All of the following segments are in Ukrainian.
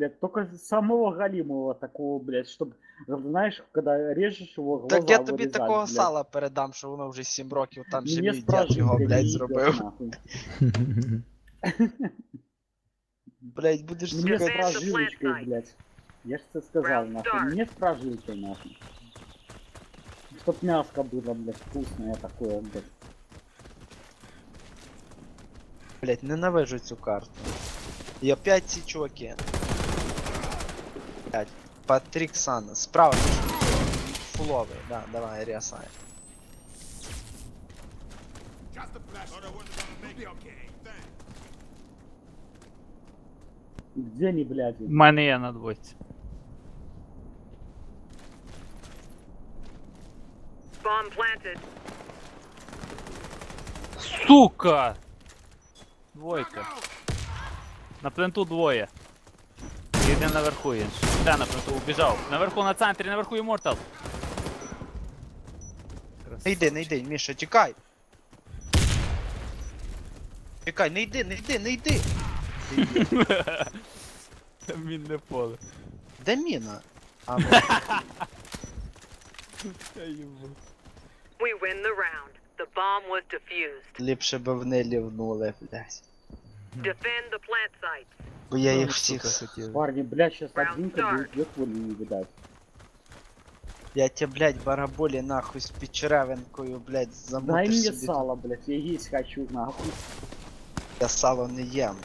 блядь, только самого галимого такого, блядь, чтобы, знаешь, когда режешь его, глаза Так я тобі вырезать, такого блядь. сала передам, що воно вже 7 років там ще Мне мій дід спрашивают, його, блядь, блядь, не зробив. идёт нахуй. Блядь, будеш Мне сука. с прожилочкой, блядь. Я ж тебе сказал, нахуй, мне с прожилкой, нахуй. Чтоб мяско было, блядь, вкусное такое, блядь. Блядь, ненавижу цю карту. І опять ці чуваки. Блядь, Патрік Сана. Справа фуловий, да, давай, рясай. Где они, блядь? У мене є на двойці. Bomb planted. Сука! Двойка. На пленту двоє. Єде наверху інший. Де на убіжав? Наверху на центрі, наверху Immortal. Не йди, не йди, Міша, тікай. Тікай, не йди, не йди, не йди. Мінне поле. Де міна? А, ну, We win the round. The bomb was defused. ліпше би вони лівнули, блядь. Defend the plant sites. Бо я Ну, їх всіх. Парни, блядь, сейчас Round одинка start. будет вверх не видать. Я тебе, блядь, бараболі нахуй з печеревинкою, блядь, Дай замутиш мне собі. сало, блядь, я есть хочу, нахуй. Я сало не ем.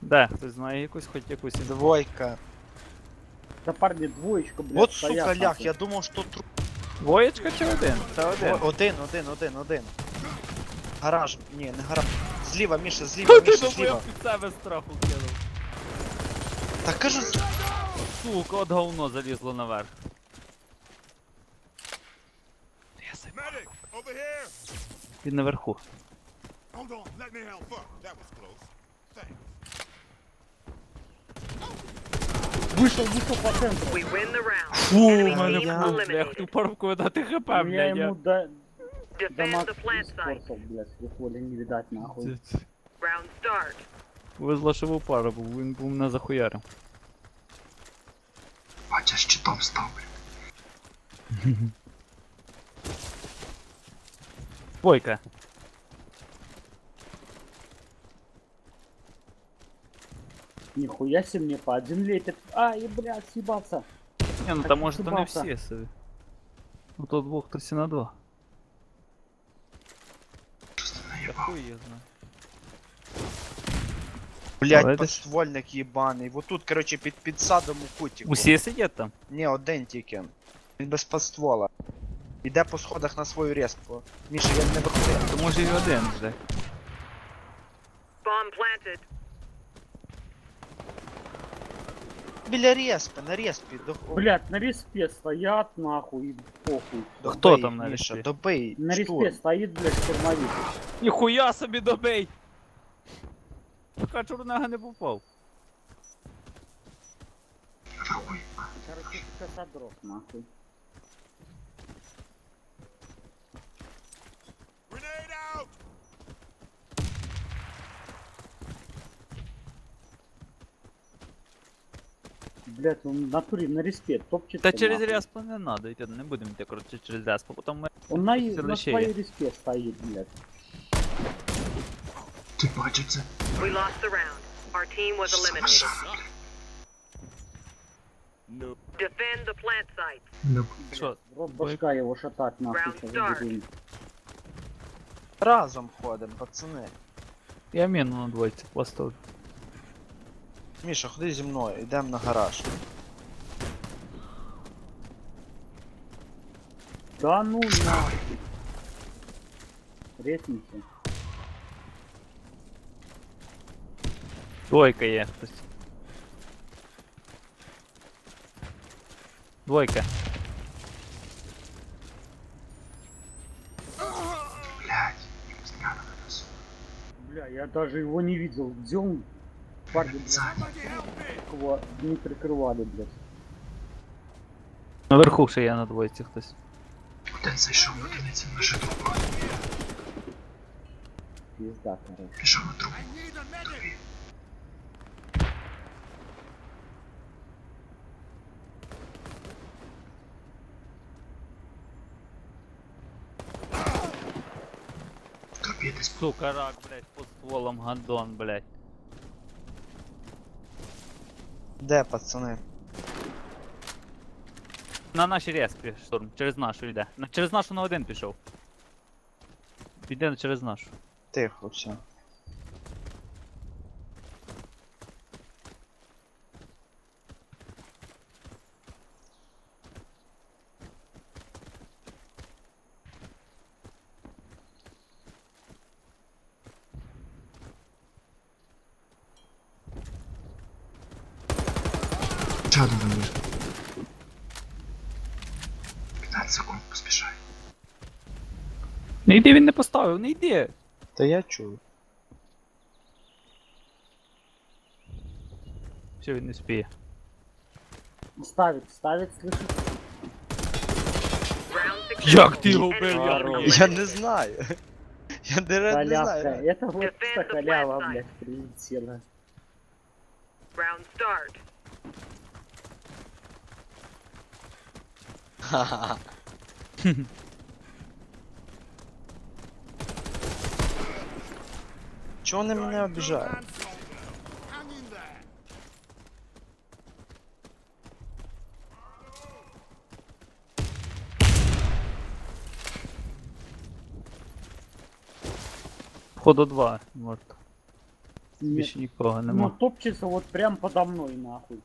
Де? Хтось знає якусь, хоч якусь. Двойка. Да парни, двоечка, блядь, Вот стоят, сука, лях, нахуй. я думав, що труп. Двоєчка чи один? Це один. Один, один, один, один. Гараж, ні, не гараж. Зліва, Міша, зліва, Міша, зліва. під себе страху кинув. Та кажу, Сука, от говно залізло наверх. Medic, over here! Він наверху. Hold on, let me help. Fuck, that was close. Thanks. Вышел, вышел по центру. We win the round. Фу, Enemy у мене team фу, бля, я хотів eliminated. парку дати хп, Я блядь. ему Я... да... Defend дамаг the plant site. испортил, блядь, выхода не видать, нахуй. Round start. Повезло, що був пара, був, він був мене захуярив. бача, щитом став, Двойка. Нихуя себе мне по один летит. Ай, блядь, съебался. Ні, ну Так там може то не їбався. всі собі. Ну то двох трясі на два. Я хуй їх знаю. Блять, Видиш? подствольник їбаний. Вот тут, короче, під підсадом у кутіку. Усі сидять там? Ні, один тільки. Він без подствола. Іде по сходах на свою респу. Міша, я не виходив. То може і один вже. Bomb planted. Біля респи, на респі. До... Блять, на респе стоят, нахуй, и похуй. Да Хто там на Міша, респі? добей. На штурм. респе стоит, блядь, штурмовик. Ніхуя собі добей! Пока чорнага не попав. Короче, косодров, нахуй. Блядь, он в натуре на респе топчет. Та через респу не надо йти, не будемо йти, коротше, через респу, потім ми... Он на, Всё на лише своей є. респе стоит, блядь. We lost the round. Our team was eliminated. No. Defend the plant sites. Що? Рот башка его шатать, нахуй. Разом ходим, пацани. Я міну на двойці поставлю. Міша, ходи зі мною, йдемо на гараж. Да ну нахуй. Ресница. Двойка є хтось. Двойка. Бля, я даже его не видел. Где он? Парни, блядь, не прикрывали, блядь. Наверху ще є на двоїці хтось. Один зайшов в одиниці на житло. Пизда, короче. Пішов на є десь. Сука, рак, блядь, по стволам гандон, блядь. Де, пацани? На нашій респі штурм, через нашу йде. На, через нашу на один пішов. Піде через нашу. Тихо, все. Ще один вибіж. 15 секунд, поспішай. Не йди, він не поставив, не йди. Та я чую. Все, він не спіє. Ставит, ставит, слышишь? Як ти його вбив, я не знаю. Я не, не Халявка. знаю. Это вот халява, блядь, прилетела. Round start. Ха-ха. Чого вони мене обіжають? Hang in there. Входу два, морт. Нет. Більше нікого Ну, нема. топчется вот прям подо мной, нахуй.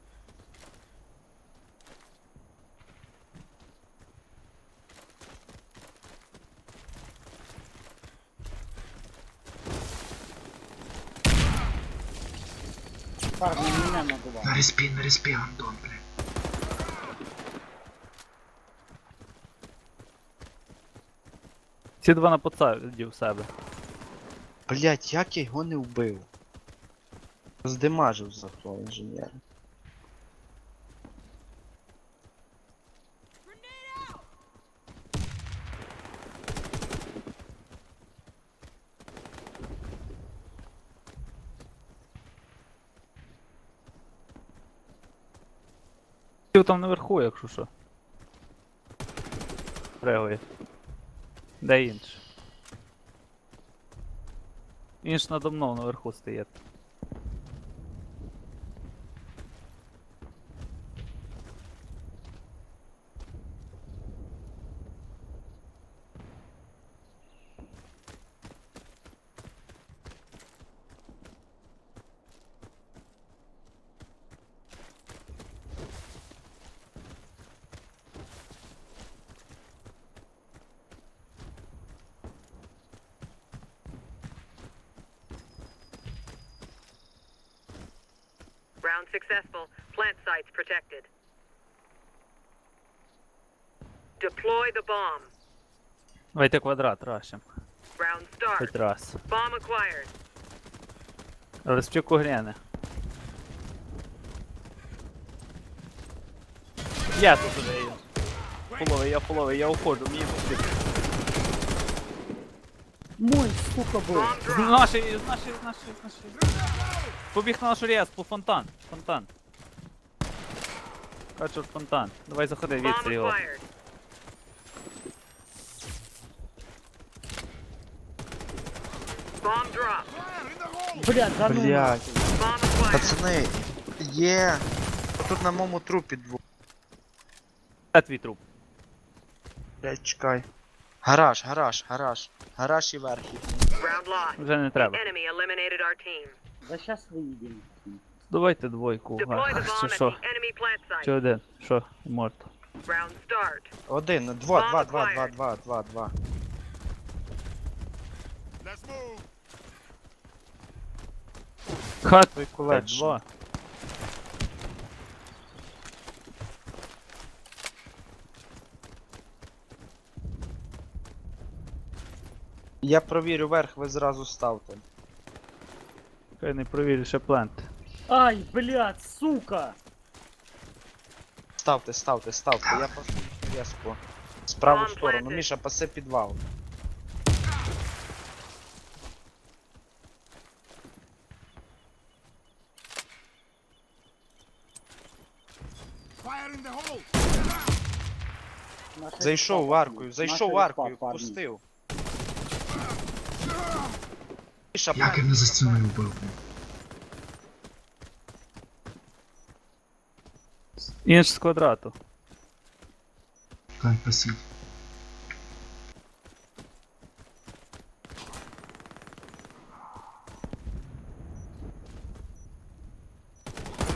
Парни, меня надувал. На респи, на респи, Антон, блядь. Ці два на посаді в себе. Блять, як я його не вбив? Здимажив за того Ти там наверху, якщо що. Пригає. Де інш? Інш надо мною наверху стоїть. Round successful. Plant sites protected. Deploy the bomb. Давайте квадрат рашим. Round start. раз. Bomb acquired. Розпчуку гряне. Я тут уже. Фуловий, я фуловий, я уходжу, мені потрібно. Мой, сука, был. Bomb З drop. нашої, з нашої, з нашої, з нашої. Побіг на нашу рез, по фонтан. Фонтан. Качур фонтан. Давай заходи, Bomb відси його. acquired. Bomb drop. Fire in the hole. Блядь, да ну Блядь. нахуй. Bomb acquired. Пацани, є. Тут на моєму трупі двох. Де твій труп? Блять, чекай. Гараж, гараж, гараж. Гараж і верх. Вже не треба. Enemy eliminated our team. Да сейчас выедем. Давайте двойку. Deploy the А, bomb at що? the enemy plant Чи site. один? Що? Морт. Round start. Один, два, два, два, два, два, два, два. Let's move. Хат, кулеч. два. Я провірю верх, ви зразу ставте. Хай не провірю ще плент. Ай, блядь, сука! Ставте, ставте, ставте. Я пасу їхню різку. З праву Bomb сторону. planted. Міша, паси підвал. Fire in the hole! Зайшов респа, аркою, зайшов Наші аркою, впустив. Міша, Як я мене за стіною вбив? блін? Інш з квадрату. Кань, спасибо.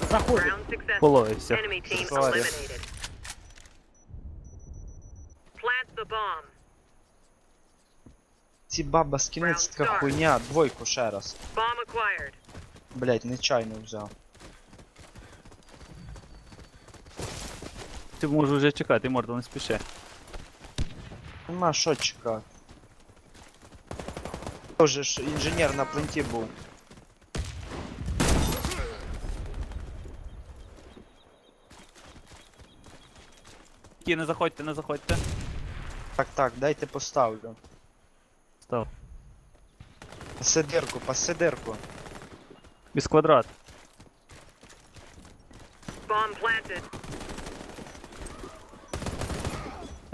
Заходить. Round successful. Половився. Enemy team Sorry. eliminated. ці баба скинець така хуйня, двойку ще раз. Блять, нечайно взяв. Ти можеш вже чекати, Мордо, не спіши. Нема що чекати. Тоже ж інженер на пленті був. Ті, не заходьте, не заходьте. Так, так, дайте поставлю. Став. Паси дирку, паси дирку. Без квадрат. Bomb planted.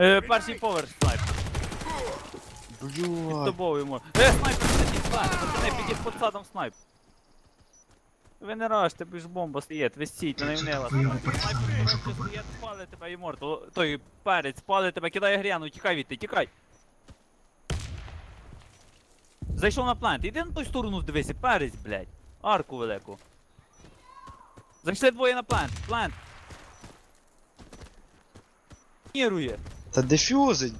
Е, перший поверх снайп. Під Блюа. тобою може. Е, снайп, сидіть, снайп, пацани, підіть під садом снайп. Ви не раште, бо ж бомба стоїть, ви стійте, не внила. Стоїть, спали тебе, Імортал. Той перець, спали тебе, кидає гряну, тікай від тікай. Зайшов на плант, іди на ту сторону дивися, перець, блядь. Арку велику. Зайшли двоє на плант, плант. Нірує. Та дефюзить.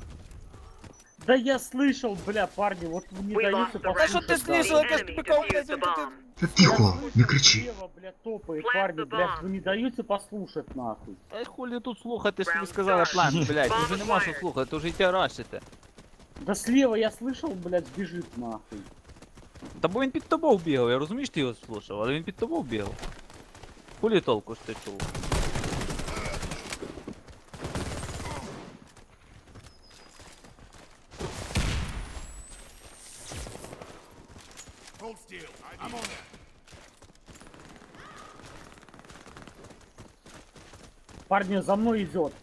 Да я слышал, бля, парни, вот не We дают lost the Та що round. ти послушать. слышал, The яка ж enemy тобі кого, defused блядь, the він тут- bomb. Та тихо, не кричи. Слева, блядь, топает, Plant парни, the блядь, bomb. вы не даете послушать, нахуй. Ай хулі тут слухати, що ви Round сказали start. план, блядь, Bomb вже нема що acquired. слухати, вже йти рашите. Да слева я слышал, блядь, бежит, нахуй. Та бо він під тобою бігав, я розумію, що ти його слухав, але він під тобою бігав. Хулі толку ж ти чув. Hold still. I'm on that. Парни, за мной идет.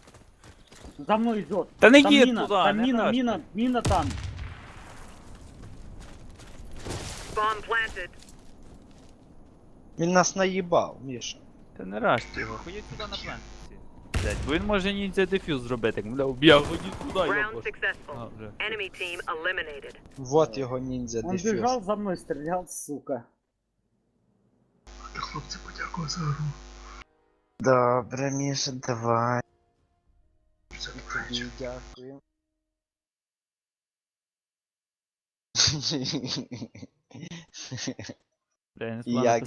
За мной идет. Та не їдь мина, туди, там не мина, мина, мина там. Bomb planted. Він нас наїбав, Міша. Та не раште його, ходіть сюди на план. Блядь, бо він може ніндзя дефюз зробити, як, бля, б'я, ходіть туди, Round йобаш. А, successful. вже. Enemy team eliminated. Вот його ніндзя Он дефюз. бежал за мной, стрелял, сука. Хлопці, подякую за гру. Добре, Міша, давай. conseguir já foi. e a...